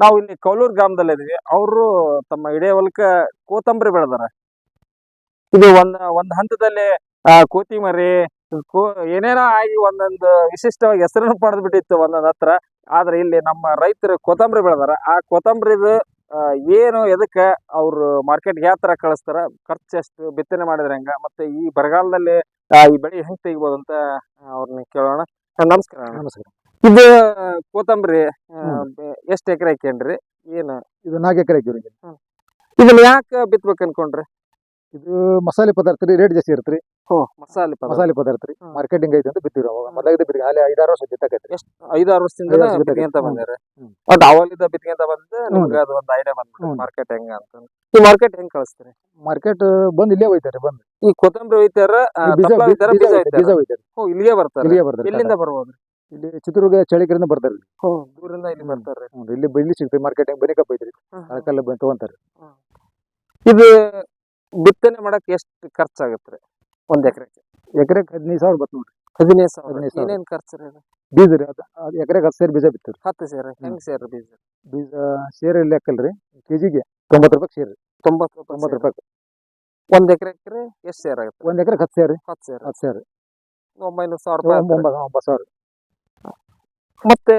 ನಾವು ಇಲ್ಲಿ ಕೌಲೂರ್ ಗ್ರಾಮದಲ್ಲಿ ಇದೀವಿ. ಅವರು ತಮ್ಮ ಇಡೇ ಹೊಲಕ್ಕ ಕೋತಂಬರಿ ಬೆಳೆದಾರ. ಇದು ಒಂದ್ ಒಂದ್ ಹಂತದಲ್ಲಿ ಆ, ಕೋತಿಮರಿ ಏನೇನೋ ಆಗಿ ಒಂದೊಂದು ವಿಶಿಷ್ಟವಾಗಿ ಹೆಸರನ್ನು ಪಡೆದು ಬಿಟ್ಟಿತ್ತು ಒಂದೊಂದ್ ಹತ್ರ. ಆದ್ರೆ ಇಲ್ಲಿ ನಮ್ಮ ರೈತರು ಕೊತ್ತಂಬರಿ ಬೆಳೆದಾರ. ಆ ಕೊತ್ತಂಬರಿದು ಏನು ಎದಕ್ಕ ಅವ್ರು ಮಾರ್ಕೆಟ್ಗೆ ಯಾವ ತರ ಕಳಿಸ್ತಾರ ಖರ್ಚು ಎಷ್ಟು ಬಿತ್ತನೆ ಮಾಡಿದ್ರೆ ಹೆಂಗ ಮತ್ತೆ ಈ ಬರಗಾಲದಲ್ಲಿ ಈ ಬೆಳೆ ಹೆಂಗ್ ತೆಗಿಬೋದು ಅಂತ ಅವ್ರನ್ನ ಕೇಳೋಣ. ನಮಸ್ಕಾರ ನಮಸ್ಕಾರ. ಇದು ಕೊತ್ತಂಬರಿ ಎಷ್ಟ್ ಎಕರೆ ಹಾಕೇನ್ರಿ ಏನು? ಇದು ನಾಲ್ಕು ಎಕರೆ ಹಾಕಿವ್ರಿ ಇದು. ಇದನ್ನ ಯಾಕೆ ಬಿತ್ಬೇಕು ಅನ್ಕೊಂಡ್ರಿ? ಇದು ಮಸಾಲೆ ಪದಾರ್ಥ ರೀ ರೇಟ್ ಜಾಸ್ತಿ ಇರುತ್ತೆ ರೀ ಮಸಾಲೆ ಪದಾರ್ಥ. ಮಸಾಲೆ ಪದಾರ್ಥ ರೀ. ಹ್ಮ್. ಮಾರ್ಕೆಟಿಂಗ್ ಐತೆ ಅಂತ ಬಿತ್ತಿವ್ರಿ ಅವಾಗ. ಮೊದಲಾಗ ಬಿತ್ತಿ ಅಲ್ಲಿ ಐದಾರು ವರ್ಷ ಬಿತ್ತಾಕೈತ್ರಿ ಐದಾರು ವರ್ಷದಿಂದ ಐದಾರು ಅಂತ. ಬಿತ್ಕೊಂತ. ಬಂದಿರ. ಹ್ಮ್. ಬಟ್ ಅವಲಿಂದ ಬಿತ್ಕೊಂತ ಬಂದು ನಿಮ್ಗೆ ಅದು ಒಂದು ಐಡಿಯಾ ಬಂದ್ಬಿಟ್ಟು ಹ್ಮ್. ಮಾರ್ಕೆಟ್ ಹೆಂಗ ಅಂತ. ಈ ಮಾರ್ಕೆಟ್ ಹೆಂಗ್ ಕಳಿಸ್ತೀರಿ? ಮಾರ್ಕೆಟ್ ಬಂದ್ ಇಲ್ಲೇ ಹೋಯ್ತಾರೆ ಬಂದ್. ಈ ಕೊತ್ತಂಬರಿ ಒಯ್ತಾರ ಆ, ಬೀಜ ತಪ್ಲ ಒಯ್ತಾರ ಬೀಜ ಬೀಜ ಒಯ್ತಾರ. ಹೋಯ್ತಾರೆ ಹ್ಞೂ ಇಲ್ಲಿಗೆ ಬರ್ತಾರ. ಇಲ್ಲಿಗೆ ಬರ್ತಾರೆ ಇಲ್ಲಿಂದ ಬರ್ಬೋದು ಇಲ್ಲಿ ಚಿತ್ರದುರ್ಗ ಚಳಿಕರಿಂದ ಬರ್ತಾರೆ ದೂರಿಂದ ಇಲ್ಲಿ. ಬರ್ತಾರೆ. ಇಲ್ಲಿ ಇಲ್ಲಿ ಸಿಗ್ತದೆ ಮಾರ್ಕೆಟ್ ಬನ್ನಿ ಕಪ್ಪ ಐತ್ರಿ ಅದಕ್ಕೆಲ್ಲ ಬಂದು ತಗೊಂತಾರೆ. ಇದು ಬಿತ್ತನೆ ಮಾಡಕ್ ಎಷ್ಟು ಖರ್ಚಾಗತ್ರಿ? ಒಂದ್ ಎಕರೆಗೆ? ಎಕರೆಗೆ ಹದಿನೈದು ಸಾವಿರ ಬತ್ ನೋಡ್ರಿ. ಹದಿನೈದು ಸಾವಿರ. ಹದಿನೈದು ಸಾವಿರ. ಏನೇನ್ ಖರ್ಚು ರೀ ಅದು? ಬೀಜ ರೀ ಅದು ಎಕರೆಗೆ ಹತ್ತು ಸೇರು ಬೀಜ ಬಿತ್ತರಿ ಹತ್ತು ಸೇರ. ಹೆಂಗ್ ಸೇರ ಬೀಜ? ಬೀಜ ಸೇರ್ ಇಲ್ಲಿ ಹಾಕಲ್ರಿ. ಕೆಜಿಗೆ ತೊಂಬತ್ತು ರೂಪಾಯಿ ಸೇರಿ. ತೊಂಬತ್ತು ರೂಪಾಯಿ ತೊಂಬತ್ತು. ರೂಪಾಯಿ ಒಂದ್ ಎಕರೆ ಎಷ್ಟು ಸೇರ್ ಆಗುತ್ತೆ? ಒಂದ್ ಎಕರೆಗೆ ಹತ್ತು ಸೇರಿ. ಹತ್ತು ಸೇರ್. ಹತ್ತು ಸೇರಿ. ಒಂಬೈನೂರು ಸಾವಿರ ರೂಪಾಯಿ ಒಂಬತ್ತು ಸಾವಿರ. ಮತ್ತೆ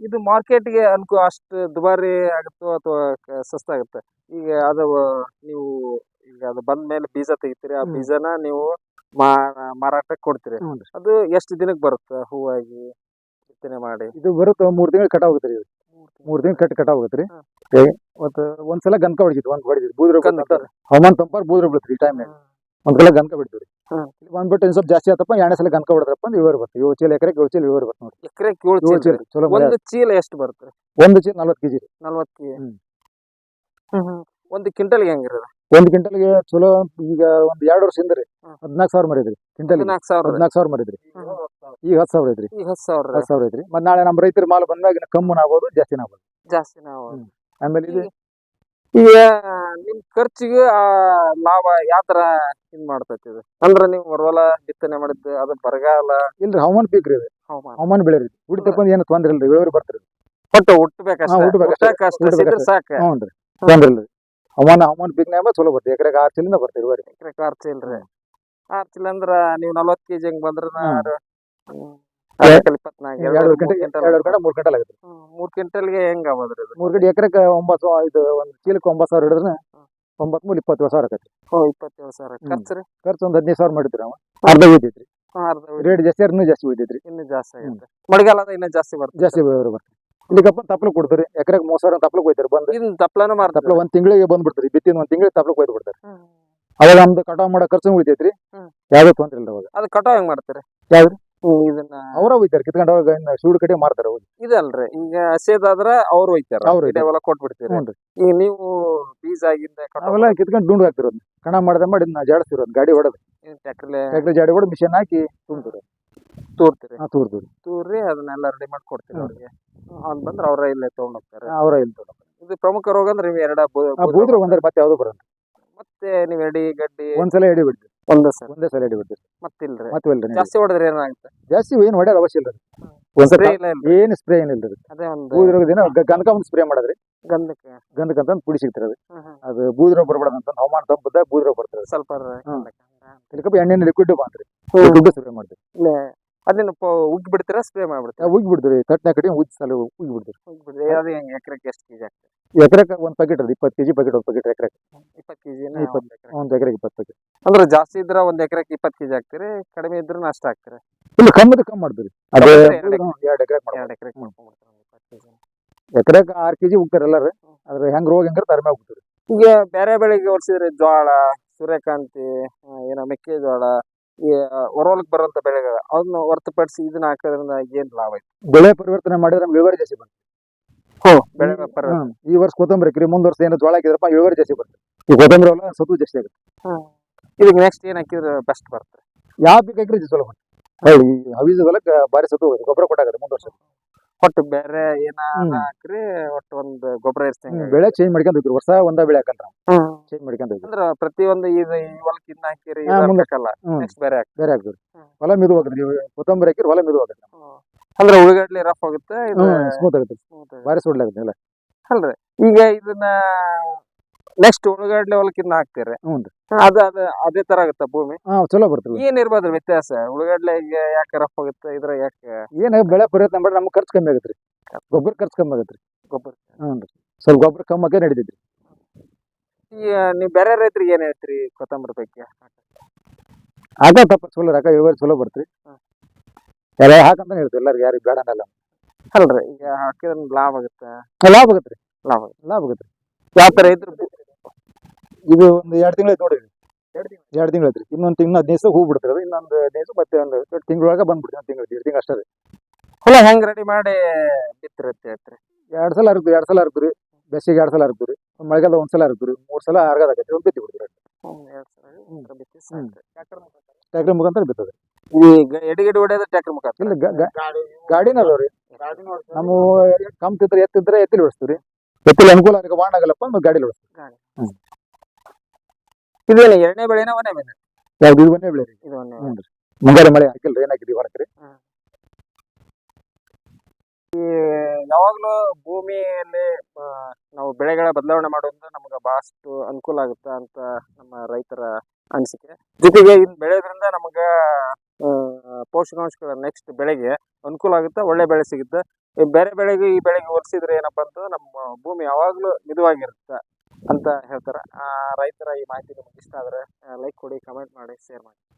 ಇದು ಮಾರ್ಕೆಟ್ಗೆ ಅನ್ಕೋ ಅಷ್ಟು ದುಬಾರಿ ಆಗುತ್ತೋ ಅಥವಾ ಸಸ್ತ ಆಗುತ್ತೆ? ಈಗ ಅದು ನೀವು ಈಗ ಅದು ಬಂದ ಮೇಲೆ ಬೀಜ ತೆಗಿತೀರಿ ಆ. ಬೀಜನ ನೀವು ಮಾರಾಟ ಮಾರಾಟಕ್ಕೆ ಕೊಡ್ತೀರಿ. ಅದು ಎಷ್ಟು ದಿನಕ್ಕೆ ಬರುತ್ತೆ ಹೂವಾಗಿ ಬಿತ್ತನೆ ಮಾಡಿ? ಇದು ಬರುತ್ತೆ ಮೂರ್ ತಿಂಗಳು ಕಟ ಹೋಗುತ್ತೆ ರೀ ಮೂರ್ ತಿಂಗಳು. ಕಟ್ ಕಟ ಹೋಗುತ್ತೆ ರೀ. ಮತ್ತೆ ಒಂದ್ಸಲ ಗನ್ಕ ಹೊಡಿತಿತ್ತು ಒಂದ್ ಹೊಡಿತಿತ್ತು ಬೂದ್ರ. ಹವಾಮಾನ ತಂಪಾರ್ ಬೂದ್ರ ಬೀಳ್ತ್ರಿ ಈ ಟೈಮ್ ಒಂದ್ಸಲ ಗನ್ಕ ಬಿಡ್ತೀವಿ ಬಂದ್ಬಿಟ್ಟು ಇನ್ ಸ್ವಲ್ಪ ಜಾಸ್ತಿ ಆತಪ್ಪ ಎರಡನೇ ಸಲ ಗನ್ಕ ಹೊಡೆದ್ರಪ್ಪ ಅಂದ್ರೆ ಇವರು ಬರ್ತದೆ. ಏಳು ಚೀಲ ಎಕರೆ ಏಳು ಚೀಲ ಇವರು ಬರ್ತದೆ ನೋಡಿ ಎಕರೆ ಏಳು ಚೀಲ ಚೀಲ ಒಂದು ಚೀಲ ಎಷ್ಟು ಬರುತ್ತೆ? ಒಂದು ಚೀಲ ನಲ್ವತ್ತು ಕೆಜಿ ನಲ್ವತ್ತು ಕೆ. ಒಂದು ಕ್ವಿಂಟಲ್ಗೆ ಹೆಂಗಿರೋದು ಒಂದ್ ಕ್ವಿಂಟಲ್ಗೆ ಚಲೋ ಈಗ ಒಂದ್ ಎರಡ್ ವರ್ಷ ಹಿಂದ್ರಿ ಹ್ಮ್. ಹದಿನಾಲ್ಕು ಸಾವಿರ ಮರಿದ್ರಿ ಕ್ವಿಂಟಲ್ ಹದಿನಾಲ್ಕು ಸಾವಿರ. ಹದಿನಾಲ್ಕು ಸಾವಿರ ಮರಿದ್ರಿ ಈಗ ಹತ್ತು ಸಾವಿರ ಐತ್ರಿ ಈಗ ಹತ್ತು ಸಾವಿರ. ಹತ್ತು ಸಾವಿರ ಐತ್ರಿ ಮತ್ತೆ ನಾಳೆ ನಮ್ಮ ರೈತರ ಮಾಲ್ ಬಂದಾಗ ಕಮ್ಮಿ ಆಗೋದು ಆಗ್ಬೋದು ಜಾಸ್ತಿನ ಆಗ್ಬೋದು. ಜಾಸ್ತಿ. ಆಮೇಲೆ ಇದು ಈಗ ನಿಮ್ ಖರ್ಚಿಗೆ ಆ ಲಾಭ ಯಾವ ತರ ಇದ್ ಮಾಡ್ತೈತಿ ಇದು? ಅಂದ್ರ ನೀವು ಹೊರವಲ ಬಿತ್ತನೆ ಮಾಡಿದ್ದು ಅದು ಬರಗಾಲ ಇಲ್ರಿ ಹವಾಮಾನ ಪೀಕ್ ರೀ ಇದು. ಹವಾಮಾನ. ಹವಾಮಾನ ಬೆಳೆ ರೀ ಹುಡಿತಪ್ಪ ಏನು ತೊಂದ್ರೆ ಇಲ್ರಿ ಇಳುವರಿ ಬರ್ತೀರಿ ಒಟ್ಟು ಹುಟ್ಟಬೇಕಷ್ಟ ಹಾ, ಹುಟ್ಬೇಕಷ್ಟೇ. ಸಾಕ? ಹ್ಞೂ ರೀ. ತೊಂದ್ರೆ ಇಲ್ರಿ. ಹವಾಮಾನ ಹವಾಮಾನ ಪೀಕ್ನಾಗ ಚಲೋ ಬರ್ತೀವಿ ಎಕರೆಗೆ ಆರು ಚಿಲ್ಲ ಬರ್ತೀವಿ ಇಳುವರಿ. ಎಕರೆ ಆರ್ ಚೀಲ್ರಿ ಆರ್ ಚೀಲ ಅಂದ್ರ ನೀವು ನಲ್ವತ್ ಕೆಜಿ ಹಂಗ್ ಬಂದ್ರ ಹ್ಮ್. ಇಪ್ಪತ್ನಾಲ್ಕು ಎರಡು ಗಂಟೆ ಎರಡು ಗಂಟೆ ಮೂರು ಗಂಟೆ ಆಗುತ್ತೆ ಮೂರ್ ಕ್ವಿಂಟಲ್ಗೆ ಹೆಂಗ್ ಆಗೋದ್ರಿ ಇದು ಮೂರು ಗಂಟೆ ಎಕರೆಗೆ ಒಂಬತ್ತು ಸಾವಿರ ಇದು ಒಂದು ಚೀಲಕ್ಕೆ ಒಂಬತ್ತು ಸಾವಿರ ಹಿಡಿದ್ರೆ ಒಂಬತ್ ಮೂಲ ಇಪ್ಪತ್ತೇಳು ಸಾವಿರ ಆಕೈತಿ ಓ ಇಪ್ಪತ್ತೇಳು ಸಾವಿರ. ಹ್ಮ್. ಖರ್ಚು ರೀ? ಖರ್ಚು ಒಂದು ಹದಿನೈದು ಸಾವಿರ ಮಾಡಿದ್ರಿ ನಾವು ಅರ್ಧ ಉಳಿತೈತ್ರಿ ಹಾ, ಅರ್ಧ ರೇಟ್ ಜಾಸ್ತಿ ಆದ್ರೆ ಇನ್ನೂ ಜಾಸ್ತಿ ಉಳಿತೈತ್ರಿ ಇನ್ನು ಜಾಸ್ತಿ ಆಗುತ್ತೆ. ಮಳೆಗಾಲ ಆದ್ರೆ ಇನ್ನೂ ಜಾಸ್ತಿ ಬರ್ತದೆ. ಜಾಸ್ತಿ ಇಳುವರಿ ಬರ್ತದೆ. ಇಲ್ಲಿಗಪ್ಪ ತಪ್ಪಲು ಕೊಡ್ತಾರೆ. ಎಕರೆಗೆ ಮೂರು ಸಾವಿರ ತಪ್ಪಲು ಹೋಯ್ತಾರೆ ಬಂದು. ಇನ್ ತಪ್ಲನ ತಪ್ಪಲ ಮಾಡ್ತಾರೆ ಒಂದ್ ತಿಂಗಳಿಗೆ ಬಂದ್ಬಿಡ್ತಾರೆ. ಬಿತ್ತಿನ ಒಂದ್ ತಿಂಗಳಿಗೆ ತಪ್ಪಲು ಕೊಯ್ದು ಬಿಡ್ತಾರೆ. ಅವಾಗ ನಮ್ದು ಕಟಾವ್ ಮಾಡೋ ಖರ್ಚು ಉಳಿತೈತ್ರಿ. ಹ್ಮ್. ಯಾವ್ದು ತೊಂದ್ರೆ ಇಲ್ಲ ಅವಾಗ. ಅದು ಕಟಾವ್ ಹೆಂಗ್ ಮಾಡ್ತಾರೆ? ಯಾವ್ದು? ಇದನ್ನ ಅವ್ರ ಒಯ್ತಾರೆ ಕಿತ್ಕೊಂಡು ಇನ್ನ ಸೂಡು ಕಡೆ ಮಾರ್ತಾರೆ ಅವ್ರು ಇದಲ್ರಿ ಈಗ ಹಸೇದಾದ್ರ ಅವ್ರು ಒಯ್ತಾರ ಅವ್ರು ಇದೇ ಹೊಲ ಕೊಟ್ಬಿಡ್ತೀರಿ. ಹ್ಞೂ ಈಗ ನೀವು ಬೀಜ ಆಗಿಂದ ಅವೆಲ್ಲ ಕಿತ್ಕೊಂಡು ದುಂಡು ಹಾಕ್ತಿರೋದು ಕಣ ಮಾಡದೆ ಮಾಡಿ ನಾ ಜಾಡಿಸ್ತಿರೋದು ಗಾಡಿ ಹೊಡೆದು. ಟ್ಯಾಕ್ಟ್ರಲ್ಲೇ ಟ್ಯಾಕ್ಟ್ರಿ ಜಾಡಿ ಹೊಡೆದು ಮಿಷನ್ ಹಾಕಿ ತುಂಬ್ತಿರೋದು. ತೂರ್ತೀರಿ. ಹಾ ತೂರ್ತೀವಿ ತೂರಿ ಅದನ್ನೆಲ್ಲ ರೆಡಿ ಮಾಡಿ ಕೊಡ್ತೀರಿ. ಅವ್ರಿಗೆ. ಅವ್ನ್ ಬಂದ್ರೆ ಅವ್ರ ಇಲ್ಲೇ ತಗೊಂಡ್ ಹೋಗ್ತಾರೆ. ಅವರ ಇಲ್ಲ ಇದು ಪ್ರಮುಖ ರೋಗ ಅಂದ್ರೆ ನೀವು ಎರಡ ಬೂದ್ರ ಮತ್ತೆ ಯಾವ್ದು ಬರಲ್ಲ ಮತ್ತೆ ನೀವು ಎಡಿ ಗಡ್ಡಿ ಒಂದ್ಸಲ ಎಡಿ ಬಿಡ್ತೀವಿ ಒಂದೇ ಸಲ. ಒಂದೇ ಸಲ ಎಡಿ ಬಿಡ್ತೀವಿ. ಮತ್ತಿಲ್ರಿ? ಮತ್ತೆ ಜಾಸ್ತಿ ಹೊಡೆದ್ರೆ ಏನಾಗುತ್ತೆ ಜಾಸ್ತಿ ಏನು ಹೊಡೆಯೋದು ಅವಶ್ಯ ಇಲ್ಲ Spray ಇಲ್ಲ. ಏನು ಸ್ಪ್ರೇ ಏನಿಲ್ಲ ರೀ ಅದೇ ಒಂದು ದಿನ ಗಂಧಕ ಒಂದು ಸ್ಪ್ರೇ ಮಾಡೋದ್ರಿ. ಗಂಧಕ್ಕೆ. ಗಂಧಕ ಅಂತ ಪುಡಿ ಸಿಗ್ತಾರೆ ಅದು ಹ್ಮ್, ಹ್ಮ್. ಅದು ಬೂದಿರೋಗ ಬರ್ಬಾರ್ದು ಅಂತ ಹವಾಮಾನ ತಂಪದ ಬೂದಿರೋ ಬರ್ತದೆ ಸ್ವಲ್ಪ ಹ್ಮ್. ಎಣ್ಣೆ ಲಿಕ್ವಿಡ್ ಬಂದ್ರಿ ದುಡ್ಡು ಸ್ಪ್ರೇ ಮಾಡ್ತೀವಿ. ಇಲ್ಲೇ ಅದನ್ನ ಉಗ್ಗಿ ಬಿಡ್ತೀರಾ ಸ್ಪ್ರೇ ಮಾಡ್ಬಿಡ್ತೀರಾ? ಉಗ್ಗಿ ಬಿಡ್ತೀರಿ ತಟ್ಟನೆ ಕಡೆ ಉಜ್ಜಿ ಸಲ ಉಗಿ ಬಿಡ್ತೀವಿ. ಉಗ್ಗಿ ಬಿಡ್ತೀರಿ? ಅದು ಹೆಂಗ್ ಎಕರೆಗೆ ಎಷ್ಟು ಕೆಜಿ ಆಗ್ತದೆ ಎಕರೆಗೆ ಒಂದು ಪ್ಯಾಕೆಟ್ ಅದು ಇಪ್ಪತ್ತು ಕೆಜಿ ಪ್ಯಾಕೆಟ್ ಒಂದು ಪ್ಯಾಕೆಟ್ ಎಕರೆಗೆ ಇಪ್ಪತ್ತು ಕೆಜಿ ಇಪ್ಪತ್ತು. ಒಂದು ಎಕರೆಗೆ ಇಪ್ಪತ್ತು ಪ್ಯಾಕೆಟ್ ಅಂದ್ರೆ ಜಾಸ್ತಿ ಇದ್ರ ಒಂದ್ ಎಕರೆಗೆ ಇಪ್ಪತ್ ಕೆಜಿ ಹಾಕ್ತೀರಿ ಕಡಿಮೆ ಇದ್ರ ಅಷ್ಟ ಹಾಕ್ತೀರಿ? ಇಲ್ಲ ಕಮ್ಮದ ಕಮ್ಮಿ ಮಾಡ್ತೀರಿ. ಅದೇ ಕಮ್ಮಿ ಎರಡು ಎರಡು ಎಕರೆಗೆ ಕೆಜಿ. ಎಕರೆಗೆ ಆರು ಕೆಜಿ ಹೋಗ್ತಾರೆ ಎಲ್ಲರೂ. ಅದ್ರ ಹೆಂಗ್ ರೋಗ ಹೆಂಗಾರ ಕಡಿಮೆ ಹೋಗ್ತೀರಿ ಈಗ ಬೇರೆ ಬೆಳೆಗೆ ಹೋಲಿಸಿದ್ರೆ ಜೋಳ ಸೂರ್ಯಕಾಂತಿ ಏನ ಮೆಕ್ಕೆಜೋಳ ಈ ಹೊರವಲಕ್ ಬರುವಂತ ಬೆಳೆಗಳ ಅದನ್ನ ಹೊರತುಪಡಿಸಿ ಇದನ್ನ ಹಾಕೋದ್ರಿಂದ ಏನ್ ಲಾಭ ಐತಿ? ಬೆಳೆ ಪರಿವರ್ತನೆ ಮಾಡಿದ್ರೆ ನಮ್ಗೆ ಇಳುವರಿ ಜಾಸ್ತಿ ಬರ್ತದೆ ಬೆಳೆ ಈ ವರ್ಷ ಕೊತ್ತಂಬರಿ ಮುಂದ್ ವರ್ಷ ಏನೋ ಜೋಳ ಹಾಕಿದ್ರಪ್ಪ ಇಳುವರಿ ಜಾಸ್ತಿ ಬರ್ತದೆ ಈ ಕೊತ್ತಂಬರಿ ಸತ್ತು ಸತು ಜಾಸ್ತಿ ಆಗುತ್ತೆ. ಇದಕ್ಕೆ ನೆಕ್ಸ್ಟ್ ಏನ್ ಹಾಕಿದ್ರೆ ಬೆಸ್ಟ್ ಬರುತ್ತೆ ಯಾವ ಬೇಕು ಇದು ಚಲೋ ಈ ಹವಿಜ ಹೊಲಕ್ಕೆ ಭಾರಿ ಸತು ಹೋಗುತ್ತೆ ಗೊಬ್ಬರ ಕೊಟ್ಟಾಗತ್ತೆ ಮುಂದ್ ವರ್ಷ ಒಟ್ಟು ಬೇರೆ ಏನ. ಹಾಕ್ರಿ ಒಟ್ಟು ಒಂದು ಗೊಬ್ಬರ ಇರ್ತಂಗ ಬೆಳೆ ಚೇಂಜ್ ಮಾಡ್ಕೊಂಡ್ ಹೋಗ್ರಿ ವರ್ಷ ಒಂದ ಬೆಳೆ ಹಾಕಲ್ಲ ಚೇಂಜ್ ಮಾಡ್ಕೊಂಡ್ ಹೋಗ್ರಿ ಅಂದ್ರ ಪ್ರತಿಯೊಂದು ಇದು ಈ ಹೊಲಕ್ಕೆ ಇನ್ನ ಹಾಕಿರಿ ಮುಂದೆ. ಹಾಕಲ್ಲ. ನೆಕ್ಸ್ಟ್ ಬೇರೆ ಹಾಕಿ ಬೇರೆ ಹಾಕಿದ್ರು. ಹೊಲ ಮಿದು ಹೋಗ್ರಿ ಕೊತ್ತಂಬರಿ ಹಾಕಿರಿ ಹೊಲ ಮಿದು ಹೋಗ್ರಿ ಅಂದ್ರೆ ಉಳ್ಳಾಗಡ್ಲಿ ರಫ್ ಆಗುತ್ತೆ ಇದು ಸ್ಮೂತ್ ಆಗುತ್ತೆ. ಭಾರಿ ಸುಡ್ಲಾಗುತ್ತೆ ಎಲ್ಲ ಅಲ್ರಿ. ಈಗ ಇದನ್ನ ನೆಕ್ಸ್ಟ್ ಉಳ್ಳಾಗಡ್ಡೆ ಹೊಲಕ್ಕಿನ್ನ ಹಾಕ್ತೀರಿ. ಹ್ಞೂನ್ರಿ. ಅದ ಅದ ಅದೇ ತರ ಆಗುತ್ತ ಭೂಮಿ. ಹಾ ಚಲೋ ಬರ್ತದೆ ಏನ್ ಇರ್ಬೋದ್ರಿ ವ್ಯತ್ಯಾಸ? ಉಳ್ಳಾಗಡ್ಲೆಗೆ ಯಾಕೆ ರಫ್ ಆಗುತ್ತೆ? ಇದ್ರ ಯಾಕೆ? ಏನು ಬೆಳೆ ಪರಿವರ್ತನೆ ಮಾಡಿ ನಮ್ಗೆ ಖರ್ಚು ಕಮ್ಮಿ ಆಗತ್ರಿ ಗೊಬ್ಬರ ಖರ್ಚು ಕಮ್ಮಿ ಆಗತ್ರಿ ಗೊಬ್ಬರ ಹ್ಞೂ ಸ್ವಲ್ಪ ಗೊಬ್ಬರ ಕಮ್ಮಿ ಆಗಿ ನಡೀತೈತ್ರಿ ಈ ನೀವ್ ಬೇರೆ ರೈತರಿಗೆ ಏನ್ ಹೇಳ್ತೀರಿ ಕೊತ್ತಂಬರಿ ಬಗ್ಗೆ? ಆಗ ತಪ್ಪ ಚಲೋ ರೊಕ್ಕ ಇಳುವರಿ ಚಲೋ ಬರ್ತ್ರಿ. ಎಲ್ಲ ಹಾಕಂತ ಹೇಳ್ತೀವಿ ಎಲ್ಲರಿಗೂ ಯಾರಿಗೆ ಬೇಡ ಅಲ್ಲ ಅಲ್ರಿ ಈಗ ಹಾಕಿದ್ರೆ ಲಾಭ ಆಗುತ್ತೆ? ಲಾಭ ಆಗತ್ರಿ ಲಾಭ ಆಗುತ್ತೆ. ಲಾಭ ಆಗತ್ರಿ ಯಾವ ತರ ಇದ್ರ ಇದು ಒಂದು ಎರಡು ತಿಂಗಳು ನೋಡಿ ಎರಡು ತಿಂಗಳು ಐತ್ರಿ ಇನ್ನೊಂದು ತಿಂಗಳು ಹದಿನೈದು ದಿವಸ ಹೂ ಬಿಡ್ತಾರೆ ಅದು. ಇನ್ನೊಂದು ಹದಿನೈದು ಮತ್ತೆ ಒಂದು ಎರಡು ತಿಂಗಳೊಳಗೆ ಬಂದ್ಬಿಡ್ತೀವಿ ಒಂದು ತಿಂಗಳು ಎರಡು ತಿಂಗಳು ಅಷ್ಟೇ ರೀ. ಹೊಲ ಹೆಂಗ್ ರೆಡಿ ಮಾಡಿ ಬಿತ್ತಿರುತ್ತೆ ಐತ್ರಿ ಎರಡು ಸಲ ಹರಿದ್ರಿ ಎರಡು ಸಲ ಹರಿದ್ರಿ ಬೇಸಿಗೆ ಎರಡು ಸಲ ಹರಿದ್ರಿ ಮಳೆಗಾಲ ಒಂದ್ ಸಲ ಹರಿದ್ರಿ ಮೂರ್ ಸಲ ಹರಗದಾಗೈತಿ ಒಂದು ಬಿತ್ತಿ ಬಿಡ್ತೀರಿ ಟ್ಯಾಕ್ಟರ್ ಮುಖಾಂತರ. ಬಿತ್ತದೆ. ಈಗ ಎಡಗಡೆ ಹೊಡೆಯೋದು ಟ್ರ್ಯಾಕ್ಟರ್ ಮುಖಾಂತರ? ಇಲ್ಲ ಗಾಡಿನ ಅದಾವ್ರಿ ನಮ್ಮ ಕಮ್ತಿದ್ರೆ ಎತ್ತಿದ್ರೆ ಎತ್ತಿಲಿ ಓಡಿಸ್ತೀವಿ ಎತ್ತಿಲಿ ಅನುಕೂಲ ಆಗಕ್ಕೆ ವಾಣ್ ಆಗಲ್ಲಪ್ಪ ಗಾಡಿಲಿ ಓಡಿಸ್ತೀವಿ ಇದೇನ ಎರಡನೇ ಬೆಳೆನ ಒಂದೇ ಬೆಳೆ. ಯಾವ್ದು? ಇದು ಒಂದೇ ಬೆಳೆ ರೀ. ಇದು ಒಂದೇ ಹ್ಞೂ ರೀ. ಮುಂಗಾರು ಮಳೆ ಹಾಕಿಲ್ರಿ ಏನಾಗಿದೆ ಹೊಲಕ್ಕೆ ಯಾವಾಗ್ಲೂ ಭೂಮಿಯಲ್ಲಿ ಆ, ನಾವು ಬೆಳೆಗಳ ಬದಲಾವಣೆ ಮಾಡೋದ್ರಿಂದ ನಮ್ಗೆ ಬಹಳಷ್ಟು ಅನುಕೂಲ ಆಗುತ್ತೆ ಅಂತ ನಮ್ಮ ರೈತರ ಅನಿಸಿಕೆ. ಜೊತೆಗೆ ಇನ್ ಬೆಳೆಯೋದ್ರಿಂದ ನಮಗ ಆ, ಪೋಷಕಾಂಶಗಳ ನೆಕ್ಸ್ಟ್ ಬೆಳೆಗೆ ಅನುಕೂಲ ಆಗುತ್ತೆ ಒಳ್ಳೆ ಬೆಳೆ ಸಿಗುತ್ತೆ. ಈ ಬೇರೆ ಬೆಳೆಗೆ ಈ ಬೆಳೆಗೆ ಹೋಲಿಸಿದ್ರೆ ಏನಪ್ಪಾ ಅಂತಂದ್ರೆ ನಮ್ಮ ಭೂಮಿ ಯಾವಾಗ್ಲೂ ಮಿದುವಾಗಿರುತ್ತೆ. ಅಂತ ಹೇಳ್ತಾರೆ. ಆ, ರೈತರ ಈ ಮಾಹಿತಿ ನಿಮ್ಗೆ ಇಷ್ಟ ಆದ್ರೆ ಲೈಕ್ ಕೊಡಿ ಕಮೆಂಟ್ ಮಾಡಿ ಶೇರ್ ಮಾಡಿ.